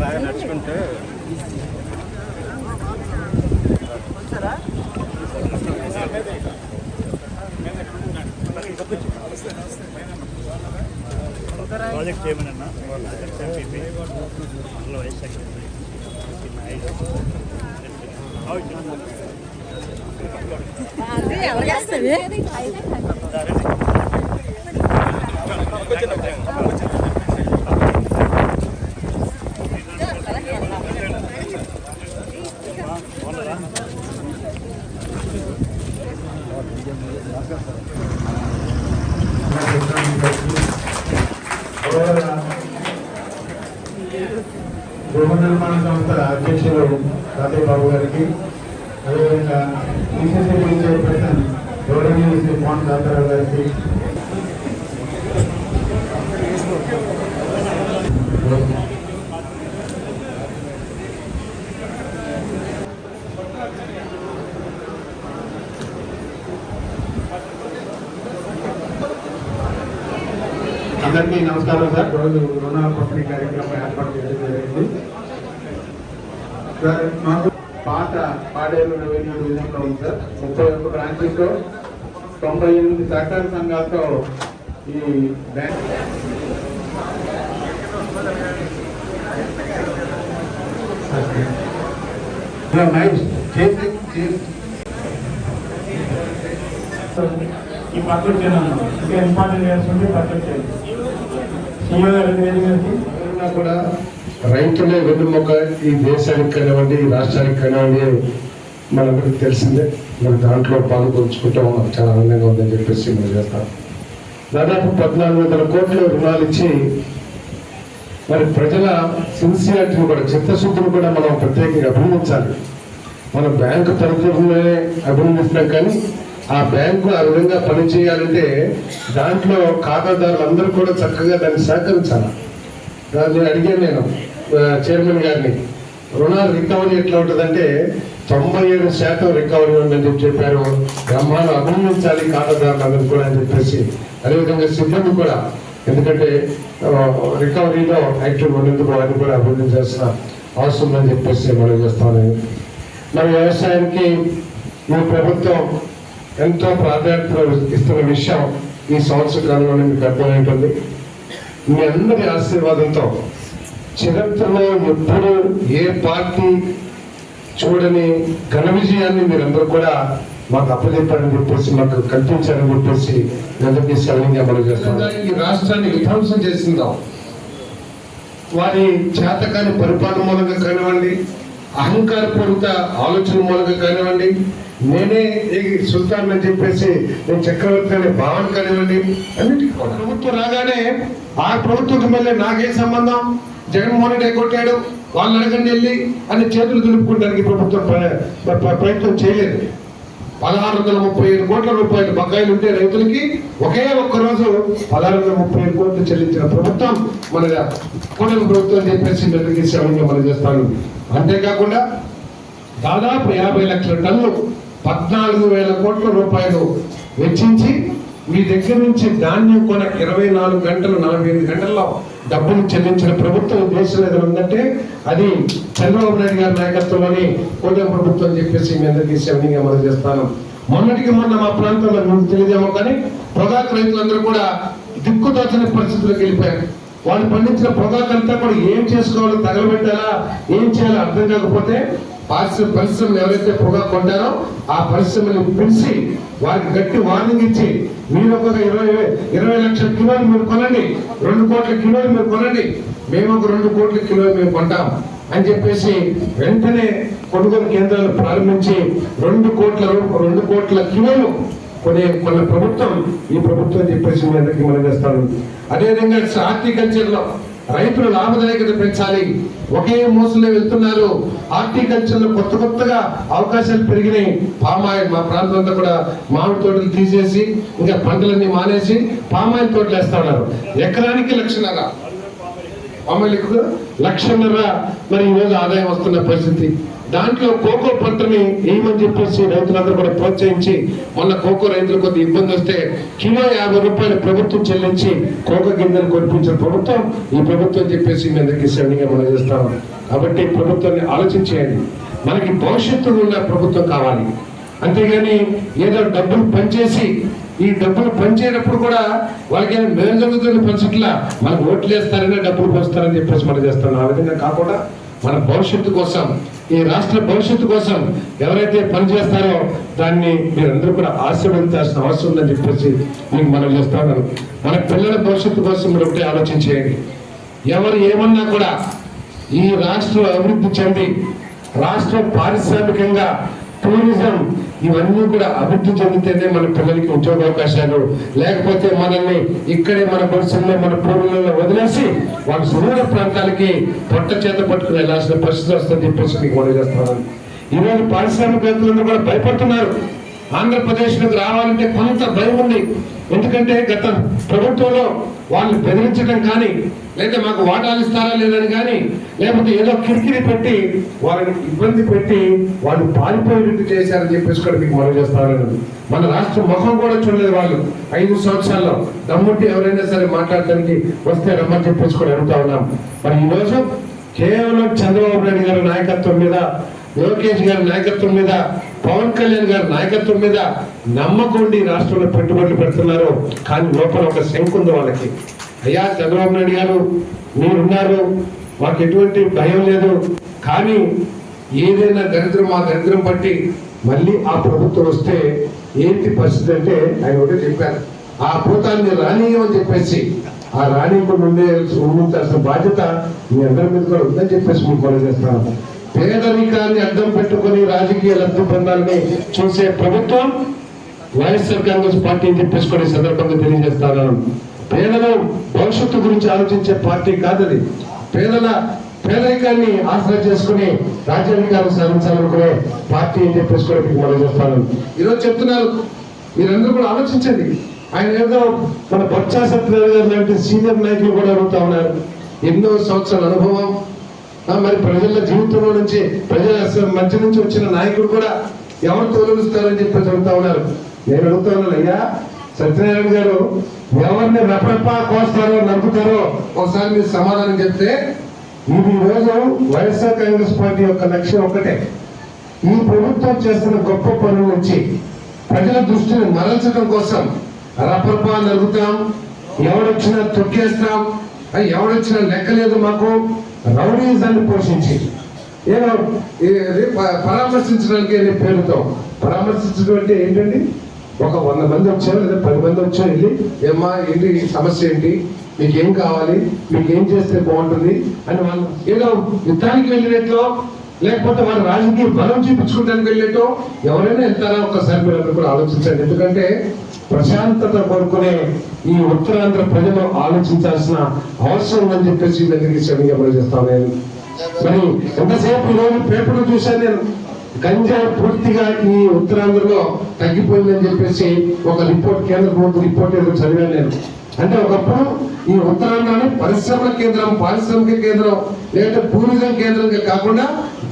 బాగా నడుచుకుంటే. ప్రాజెక్ట్ చేయమన్నా ఎంపీపీ అందులో వైస్ సెక్రటరీ గారికి అందరికీ నమస్కారం సార్. రోజు రుణ పంపిణీ కార్యక్రమం ఏర్పాటు చేయడం జరిగింది. సార్ మాకు పాత పాడేరు రెవెన్యూ డివిజన్లో ఉంది సార్. ముప్పై ఒక్క బ్రాంచెస్లో తొంభై ఎనిమిది సహకార సంఘాలతో ఈ బ్యాంక్ ఈ పక్కన చేయాలి ఇంకా ఇంపార్టెంట్ చేస్తుంటే పక్కన చేయాలి. వేదిక గారికి కూడా రైతులే వెన్నుముక ఈ దేశానికి కానివ్వండి ఈ రాష్ట్రానికి కానివ్వండి మనకు తెలిసిందే మరి దాంట్లో పాల్గొంచుకుంటే మనకు చాలా ఆనందంగా ఉందని చెప్పేసి మనం చేస్తాం. దాదాపు పద్నాలుగు వందల కోట్ల రుణాలు ఇచ్చి మరి ప్రజల సిన్సియారిటీని కూడా చిత్తశుద్ధిని కూడా మనం ప్రత్యేకంగా అభినందించాలి. మన బ్యాంకు తరఫునే అభినందిస్తున్నాం కానీ ఆ బ్యాంకు ఆ విధంగా పనిచేయాలంటే దాంట్లో ఖాతాదారులందరూ కూడా చక్కగా దాన్ని సహకరించాలి. దాన్ని అడిగాను నేను చైర్మన్ గారిని. రుణాలు రికవరీ ఎట్లా ఉంటుందంటే తొంభై ఏడు శాతం రికవరీ ఉందని చెప్పారు. బ్రహ్మాను అభినందించాలి ఖాతాదారులందరూ కూడా అని చెప్పేసి. అదేవిధంగా సిబ్బంది కూడా ఎందుకంటే రికవరీలో యాక్టివ్ ఉన్నందుకు వారిని కూడా అభినందించాల్సిన అవసరం ఉందని చెప్పేసి మనం చేస్తాను మన వ్యవసాయానికి ఈ ప్రభుత్వం ఎంతో ప్రాధాన్యత ఇస్తున్న విషయం ఈ సంవత్సర కాలంలో మీకు అర్థమైంటుంది మీ అందరి ఆశీర్వాదంతో చరిత్రలో ఎప్పుడు ఏ పార్టీ చూడని ఘన విజయాన్ని మీరందరూ కూడా మాకు అప్పచెప్పారని చెప్పేసి మాకు కల్పించారని చెప్పేసి అందరికీ సెలవుగా మనం చేస్తాం. ఈ రాష్ట్రాన్ని విధ్వంసం చేసిందాం. వారి చేతకాని పరిపాలన మూలంగా కానివ్వండి అహంకారపూరిత ఆలోచన మూలంగా కానివ్వండి నేనే సుల్తాన్ అని చెప్పేసి నేను చక్రవర్తి అనే భావన కానివ్వండి అన్నిటికీ ప్రభుత్వం రాగానే ఆ ప్రభుత్వం మళ్ళీ నాకే సంబంధం? జగన్మోహన్ రెడ్డి కొట్టాడు వాళ్ళు అడగండి వెళ్ళి అని చేతులు దులుపుకోవడానికి ప్రభుత్వం ప్రయత్నం చేయలేదు. పదహారు వందల ముప్పై ఏడు కోట్ల రూపాయలు బకాయిలు ఉంటే రైతులకి ఒకే ఒక్క రోజు పదహారు వందల ముప్పై ఏడు కోట్లు చెల్లించిన ప్రభుత్వం మన కూటమి ప్రభుత్వం చెప్పేసి మెల్లకి మనం చేస్తాను. అంతేకాకుండా దాదాపు యాభై లక్షల టన్నులు పద్నాలుగు వేల కోట్ల రూపాయలు వెచ్చించి మీ దగ్గర నుంచి ధాన్యం కొనకు ఇరవై నాలుగు గంటలు నలభై ఎనిమిది గంటల్లో డబ్బులు చెల్లించిన ప్రభుత్వం ఈ ఏదైనా ఉందంటే అది చంద్రబాబు నాయుడు గారి నాయకత్వంలోని కూటమి ప్రభుత్వం అని చెప్పేసి మీ అందరికీ శ్రవణంగా మనం చేస్తాను. మొన్నటికి మొన్న మా ప్రాంతంలో మీకు తెలియదేమో కానీ పొగాకు రైతులందరూ కూడా దిక్కుతోచని పరిస్థితులకు వెళ్ళిపోయారు. వాళ్ళు పండించిన పొగాకంతా కూడా ఏం చేసుకోవాలో తగలబెట్టాలా ఏం చేయాలో అర్థం కాకపోతే పరిశ్రమ పరిశ్రమలు ఎవరైతే పొగాకు కొంటారో ఆ పరిశ్రమని పిలిచి వారికి గట్టి వార్నింగ్ ఇచ్చి మీరు ఒక ఇరవై ఇరవై లక్షల కిలోలు మీరు కొనండి రెండు కోట్ల కిలోలు మీరు కొనండి మేము ఒక రెండు కోట్ల కిలోలు మేము కొంటాం అని చెప్పేసి వెంటనే కొనుగోలు కేంద్రాలు ప్రారంభించి రెండు కోట్ల రెండు కోట్ల కిలోలు కొనే కొన్న ప్రభుత్వం ఈ ప్రభుత్వం చెప్పేసి మీ అందరికీ మనం చేస్తాను. అదేవిధంగా హార్టికల్చర్లో రైతుల లాభదాయకత పెంచాలి. ఒకే మోసంలో వెళ్తున్నారు. హార్టికల్చర్లో కొత్త కొత్తగా అవకాశాలు పెరిగినాయి. పామాయిల్ మా ప్రాంతం అంతా కూడా మామిడి తోటలు తీసేసి ఇంకా పంటలన్నీ మానేసి పామాయిల్ తోటలు వేస్తా ఉన్నారు. ఎకరానికి లక్షన్నర. అమలుకు లక్షన్నర. మరి ఈరోజు ఆదాయం వస్తున్న పరిస్థితి. దాంట్లో కోకో పంటని వేయమని చెప్పేసి రైతులందరూ కూడా ప్రోత్సహించి మొన్న కోకో రైతులు కొద్ది ఇబ్బంది వస్తే కిలో యాభై రూపాయలు ప్రభుత్వం చెల్లించి కోకో గింజలు కొనిపించిన ప్రభుత్వం ఈ ప్రభుత్వం చెప్పేసి మీ అందరికీ శ్రేణిగా మనం చేస్తాం. కాబట్టి ప్రభుత్వాన్ని ఆలోచించేయండి. మనకి భవిష్యత్తు ఉన్న ప్రభుత్వం కావాలి. అంతేగాని ఏదో డబ్బులు పనిచేసి ఈ డబ్బులు పనిచేయనప్పుడు కూడా వాళ్ళకి ఏం మేలు జరుగుతుంది పంచట్లా మనకు ఓట్లు వేస్తారనే డబ్బులు పంచుతారని చెప్పేసి మనం చేస్తాం. ఆ విధంగా కాకుండా మన భవిష్యత్తు కోసం ఈ రాష్ట్ర భవిష్యత్తు కోసం ఎవరైతే పనిచేస్తారో దాన్ని మీరందరూ కూడా ఆశీర్వదించాల్సిన అవసరం ఉందని చెప్పేసి మీకు మనం చేస్తాను మన పిల్లల భవిష్యత్తు కోసం మీరు ఒకటే ఆలోచించేయండి ఎవరు ఏమన్నా కూడా ఈ రాష్ట్రం అభివృద్ధి చెంది రాష్ట్రం పారిశ్రామికంగా టూరిజం ఇవన్నీ కూడా అభివృద్ధి చెందితేనే మన పిల్లలకి ఉద్యోగ అవకాశాలు. లేకపోతే మనల్ని ఇక్కడే మన పరిశ్రమలో మన పూర్వలలో వదిలేసి వాళ్ళ సుదూర ప్రాంతాలకి పొట్ట చేత పట్టుకుని వెళ్ళాల్సిన పరిస్థితి వస్తుందని చెప్పేసి మీకు మనం చేస్తాను ఈరోజు పారిశ్రామికవేత్తలందరూ కూడా భయపడుతున్నారు. ఆంధ్రప్రదేశ్లోకి రావాలంటే కొంత భయం ఉంది. ఎందుకంటే గత ప్రభుత్వంలో వాళ్ళు బెదిరించడం కానీ లేదా మాకు వాటాలు ఇస్తారా లేదని కానీ లేకపోతే ఏదో కిరికిరి పెట్టి వాళ్ళని ఇబ్బంది పెట్టి వాళ్ళు పారిపోయేటట్టు చేశారని చెప్పేసి కూడా మీకు మనం చేస్తాను మన రాష్ట్ర ముఖం కూడా చూడలేదు వాళ్ళు. ఐదు సంవత్సరాల్లో దమ్ముట్టి ఎవరైనా సరే మాట్లాడటానికి వస్తే రమ్మని చెప్పేసి కూడా అడుగుతా ఉన్నాం. మరి ఈరోజు కేవలం చంద్రబాబు నాయుడు గారి నాయకత్వం మీద లోకేష్ గారి నాయకత్వం మీద పవన్ కళ్యాణ్ గారి నాయకత్వం మీద నమ్మకండి రాష్ట్రంలో పెట్టుబడులు పెడుతున్నారు. కానీ లోపల ఒక శంకు ఉంది వాళ్ళకి. అయ్యా చంద్రబాబు నాయుడు గారు మీరున్నారు. మాకు ఎటువంటి భయం లేదు. కానీ ఏదైనా దరిద్రం మా దరిద్రం పట్టి మళ్ళీ ఆ ప్రభుత్వం వస్తే ఏంటి పరిస్థితి అంటే ఆయన ఒకటి చెప్పారు. ఆ భూతాన్ని రానీయమని చెప్పేసి ఆ రాణికుండా ఉండే ఉండాల్సిన బాధ్యత మీ అందరి మీద కూడా ఉందని చెప్పేసి మీకు మనం చేస్తాను పేదరికాన్ని అడ్డం పెట్టుకొని రాజకీయ లబ్ధి పొందాలని చూసే ప్రభుత్వం వైఎస్ఆర్ కాంగ్రెస్ పార్టీ తెప్పించుకునే సందర్భంగా తెలియజేస్తాను. పేదల భవిష్యత్తు గురించి ఆలోచించే పార్టీ కాదది. పేదల పేదరికాన్ని ఆసరా చేసుకుని రాజ్యాధికారం సాధించాలనుకునే పార్టీ అని చెప్పేసి కూడా మీకు మనం చేస్తాను. ఈరోజు చెప్తున్నారు. మీరందరూ కూడా ఆలోచించండి. ఆయన ఏదో మన బొత్స సత్యనారాయణ గారు లాంటి సీనియర్ నాయకులు కూడా అడుగుతా ఉన్నారు. ఎన్నో సంవత్సరాల అనుభవం మరి ప్రజల జీవితంలో నుంచి ప్రజల మధ్య నుంచి వచ్చిన నాయకుడు కూడా ఎవరు తోలుస్తారని చెప్పి చెబుతా ఉన్నారు. నేను అడుగుతా అయ్యా సత్యనారాయణ గారు ఎవరిని రెపరెప కోస్తారో నవ్వుతారో ఒకసారి మీరు సమాధానం చెప్తే ఇది ఈ రోజు వైఎస్ఆర్ కాంగ్రెస్ పార్టీ యొక్క లక్ష్యం ఒకటే ఈ ప్రభుత్వం చేస్తున్న గొప్ప పనుల నుంచి ప్రజల దృష్టిని మరల్చడం కోసం రపరపా నలుగుతాం ఎవడొచ్చినా తొక్కేస్తాం ఎవడొచ్చినా లెక్కలేదు మాకు. రౌడీజాన్ని పోషించి. ఏదో పరామర్శించడానికి అనే పేరుతో. పరామర్శించడం అంటే ఏంటండి? ఒక వంద మంది వచ్చారు లేదా పది మంది వచ్చారు వెళ్ళి ఏమ్మా ఏంటి సమస్య ఏంటి? మీకు ఏం కావాలి? మీకు ఏం చేస్తే బాగుంటుంది? అని వాళ్ళు ఏదో యుద్ధానికి వెళ్ళినట్లు లేకపోతే వాళ్ళ రాజకీయ బలం చూపించుకోవడానికి వెళ్ళేటో ఎవరైనా వెళ్తారా? ఒక్కసారి మీరు అందరూ కూడా ఆలోచించండి. ఎందుకంటే ప్రశాంతత కోరుకునే ఈ ఉత్తరాంధ్ర ప్రజలు ఆలోచించాల్సిన అవసరం ఉందని చెప్పేసి దగ్గరికి శ్రమిగా చేస్తాను నేను మరి ఎంతసేపు ఈరోజు రోజు పేపర్లో చూశాను నేను. గంజా పూర్తిగా ఈ ఉత్తరాంధ్రలో తగ్గిపోయిందని చెప్పేసి ఒక రిపోర్ట్ కేంద్ర ప్రభుత్వ రిపోర్ట్ ఏదో చదివాను నేను. అంటే ఒకప్పుడు ఈ ఉత్తరాంధ్రని పరిశ్రమల కేంద్రం పారిశ్రామిక కేంద్రం లేదంటే టూరిజం కేంద్రంగా కాకుండా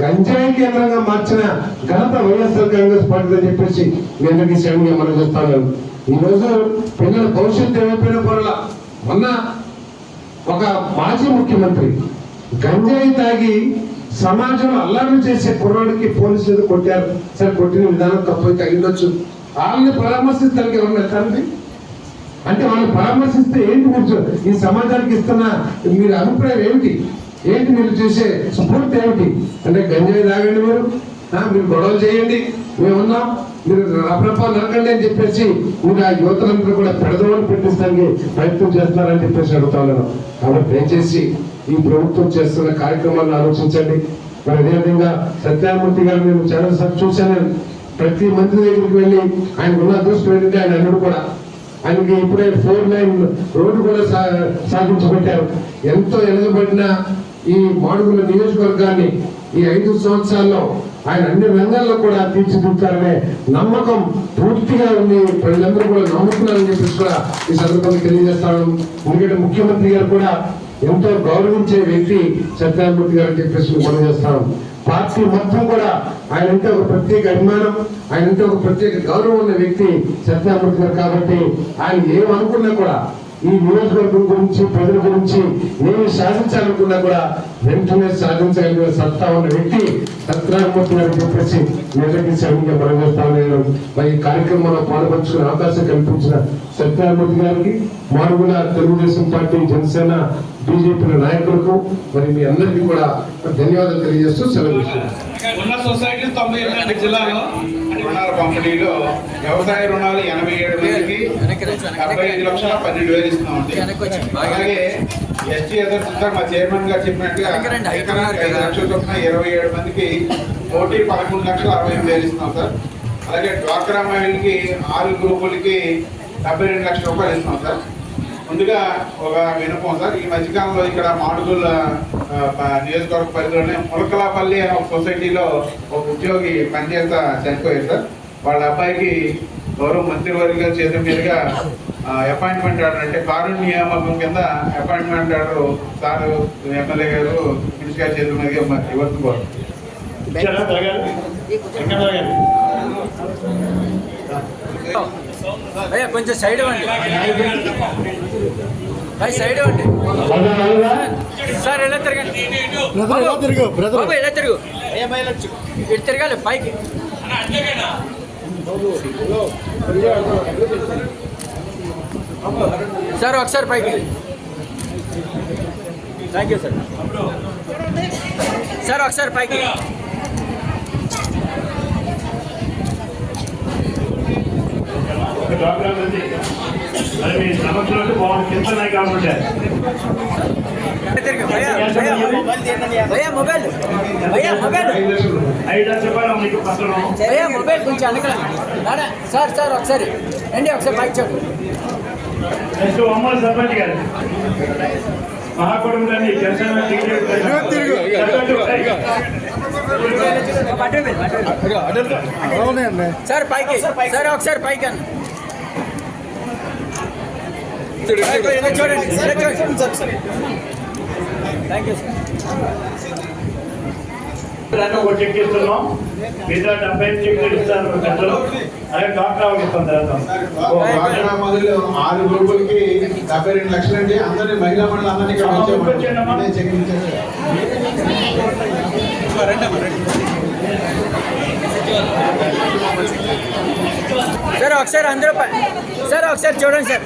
గంజాయి కేంద్రంగా మార్చిన ఘనత వైఎస్ఆర్ కాంగ్రెస్ పార్టీ అని చెప్పేసి నేను అందరికీ శ్రేణిగా మనం చేస్తాను ఈ రోజు పిల్లల భవిష్యత్తు ఏమైపోయిన పనుల మొన్న ఒక మాజీ ముఖ్యమంత్రి గంజాయి తాగి సమాజంలో అల్లారం చేసే కుర్రాడికి పోలీసులు కొట్టారు. సరే కొట్టిన విధానం తప్పు అయితే అయ్యుండొచ్చు. వాళ్ళని పరామర్శిస్తానికి ఎవరు వెళ్తారండి? అంటే వాళ్ళు పరామర్శిస్తే ఏంటి మీరు ఈ సమాజానికి ఇస్తున్న మీరు అభిప్రాయం ఏమిటి? ఏంటి మీరు చేసే స్ఫూర్తి ఏమిటి? అంటే గంజాయి తాగండి మీరు మీరు గొడవలు చేయండి మేమున్నాం మీరు రపరపా నరకండి అని చెప్పేసి మీరు ఆ యువతలందరూ కూడా పెడదోని పెట్టిస్తానికి ప్రయత్నం చేస్తున్నారని చెప్పేసి అడుగుతాను కాబట్టి దయచేసి ఈ ప్రభుత్వం చేస్తున్న కార్యక్రమాలను ఆలోచించండి. మరి అదేవిధంగా సత్యామూర్తి గారు నేను చాలా సార్లు చూశాను. ప్రతి మంత్రి దగ్గరికి వెళ్ళి ఆయన ఉన్న అదృష్టం ఏంటంటే ఆయన అన్నడు కూడా. ఆయనకి ఇప్పుడే ఫోర్ లైన్ రోడ్డు కూడా సా- ఎంతో ఎనగబడిన ఈ మాడుగుల నియోజకవర్గాన్ని ఈ ఐదు సంవత్సరాల్లో ఆయన అన్ని రంగాల్లో కూడా తీర్చిదిద్దుతారనే నమ్మకం పూర్తిగా ఉంది. ప్రజలందరూ కూడా నమ్ముతున్నారని చెప్పేసి కూడా ఈ సందర్భంగా తెలియజేస్తాను ఎందుకంటే ముఖ్యమంత్రి గారు కూడా ఎంతో గౌరవించే వ్యక్తి సత్యనారాయణమూర్తి గారు అని చెప్పేసి మనం చేస్తాం పార్టీ మొత్తం కూడా ఆయన అంటే ఒక ప్రత్యేక అభిమానం ఆయన అంటే ఒక ప్రత్యేక గౌరవం ఉన్న వ్యక్తి సత్యనారాయణమూర్తి గారు కాబట్టి ఆయన ఏమనుకున్నా కూడా ఈ నియోజకవర్గం గురించి ప్రజల గురించి నేను సాధించాలనుకున్నా కూడా వెంటనే సాధించగలిగిన సత్తా ఉన్న వ్యక్తి సత్యనారాయణమూర్తి గారు అని చెప్పేసి నిజకి సరిగ్గా మనం నేను మరి ఈ కార్యక్రమంలో పాల్పంచుకునే అవకాశం కల్పించిన సత్యనారాయణమూర్తి గారికి మాడుగుల తెలుగుదేశం పార్టీ జనసేన బీజేపీ నాయకులకు మరి మీ అందరికీ కూడా ధన్యవాదాలు తెలియజేస్తూ సెలవు ఉన్న సొసైటీ తొంభై జిల్లాలో రుణాల పంపిణీలో వ్యవసాయ రుణాలు ఎనభై ఏడు మందికి డెబ్బై ఐదు లక్షల పన్నెండు వేలు ఇస్తున్నామండి. అలాగే ఎస్టీ ఎదుర్కొంటారు మా చైర్మన్ గారు చెప్పినట్టుగా ఎకరానికి ఐదు లక్షల చొప్పున ఇరవై ఏడు మందికి కోటి పదకొండు లక్షల అరవై ఎనిమిది వేలు ఇస్తున్నాం సార్. అలాగే డ్వాక్రా మహిళలకి ఆరు గ్రూపులకి డెబ్బై రెండు లక్షల రూపాయలు ఇస్తున్నాం సార్. ముందుగా ఒక వినపం సార్. ఈ మధ్యకాలంలో ఇక్కడ మాడుగుల నియోజకవర్గ పరిధిలోనే ములకలాపల్లి అనే ఒక సొసైటీలో ఒక ఉద్యోగి పనిచేత చనిపోయారు సార్. వాళ్ళ అబ్బాయికి గౌరవ మంత్రివర్గ చేతుల మీదుగా అపాయింట్మెంట్ ఆర్డర్ అంటే కారు నియామకం కింద అపాయింట్మెంట్ ఆర్డర్ సార్ ఎమ్మెల్యే గారు మినిస్టర్ గారి చేతుల మీదుగా ఇవ్వచ్చు? అయ్యా కొంచెం సైడ్ ఇవ్వండి. అయ్యి సైడ్ ఇవ్వండి. సార్ ఎలా తిరగండి బాబు ఎలా తిరుగు? ఇటు తిరగాలి పైకి. సార్ ఒకసారి పైకి. థ్యాంక్ యూ సార్ సార్ ఒకసారి పైకి. డాక్టర్ ఉంది. మరి మీ సమస్యలు బాగుంది కింద భయ్యా భయ్యా మొబైల్ భయ్యా మొబైల్. ఐదు లక్షల రూపాయలు మీకు పత్రం. భయ్యా మొబైల్ కొంచెం అనకరా నానా సార్ సార్ ఒకసారి. రండి ఒకసారి బైక్ చూడండి నెక్స్ట్ అమ్మల సర్పంచ్ గారు. మహాకుటుంబాన్ని సార్ పైకి. సార్ ఒకసారి పైకి అన్న ఇలా చూడండి ఇలా చూడండి థ్యాంక్ యూ సార్ ఒక చెక్ ఇస్తున్నాం మిగతా డెబ్బై చెక్ పెద్దలు అదే డాక్టర్ ఇస్తాం తర్వాత. ఆరు గ్రూపులకి డెబ్బై రెండు లక్షలు అండి అందరినీ మహిళా మండలి అందరినీ ఇక్కడ వచ్చాము నేను చెక్. సార్ ఒకసారి అందరూ సార్ ఒకసారి చూడండి సార్.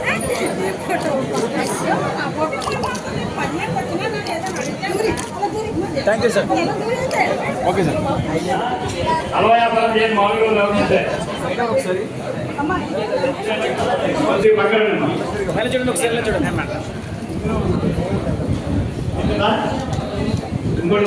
థ్యాంక్ యూ సార్ అలవా వ్యాపారం చేయండి మామూలుగా లేకుంటే ఉండండి. చూడండి ఒకసారి చూడండి ఉందా? ఇంకోటి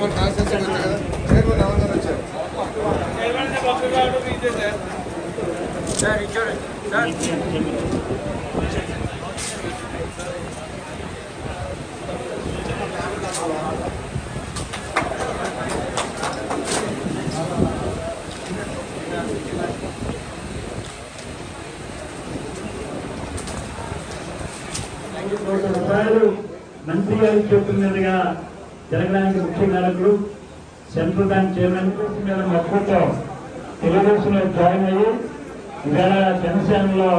ఉందా సార్ ఇది చూడండి సార్ ఐదు కోట్ల రూపాయలు మంత్రి గారు చెప్తున్నట్టుగా తెలంగాణకి ముఖ్య నాయకులు సెంట్రల్ బ్యాంక్ చైర్మన్ మీద మొక్కుతో తెలుగుదేశంలో జాయిన్ అయ్యి ఇవాళ జనసేనలో